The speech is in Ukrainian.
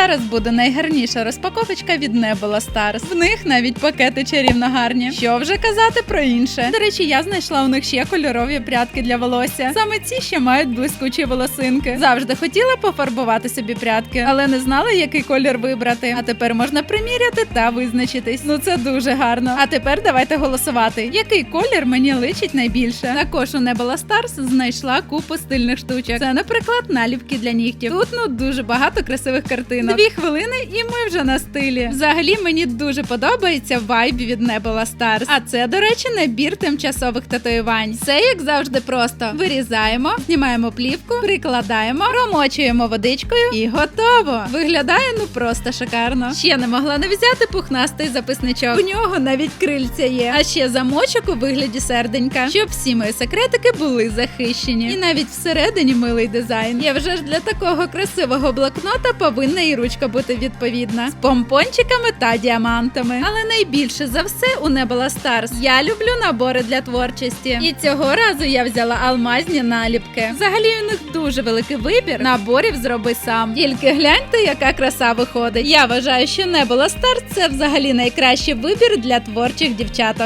Зараз буде найгарніша розпаковочка від Nebula Stars. В них навіть пакети чарівно гарні. Що вже казати про інше. До речі, я знайшла у них ще кольорові прядки для волосся. Саме ці ще мають блискучі волосинки. Завжди хотіла пофарбувати собі прядки, але не знала, який колір вибрати. А тепер можна приміряти та визначитись. Ну це дуже гарно. А тепер давайте голосувати. Який колір мені личить найбільше? Також у Nebula Stars знайшла купу стильних штучок. Це, наприклад, наліпки для нігтів. Тут ну дуже багато красивих Дві хвилини, і ми вже на стилі. Взагалі мені дуже подобається вайб від Nebula Stars. А це, до речі, набір тимчасових татуювань. Все як завжди просто вирізаємо, знімаємо плівку, прикладаємо, промочуємо водичкою і готово. Виглядає ну просто шикарно. Ще не могла не взяти пухнастий записничок. У нього навіть крильця є. А ще замочок у вигляді серденька, щоб всі мої секретики були захищені. І навіть всередині милий дизайн. Я вже ж для такого красивого блокнота повинна і ручка бути відповідна з помпончиками та діамантами. Але найбільше за все у Nebula Stars я люблю набори для творчості. І цього разу я взяла алмазні наліпки. Взагалі у них дуже великий вибір наборів зроби сам. Тільки гляньте, яка краса виходить. Я вважаю, що Nebula Stars – це взагалі найкращий вибір для творчих дівчаток.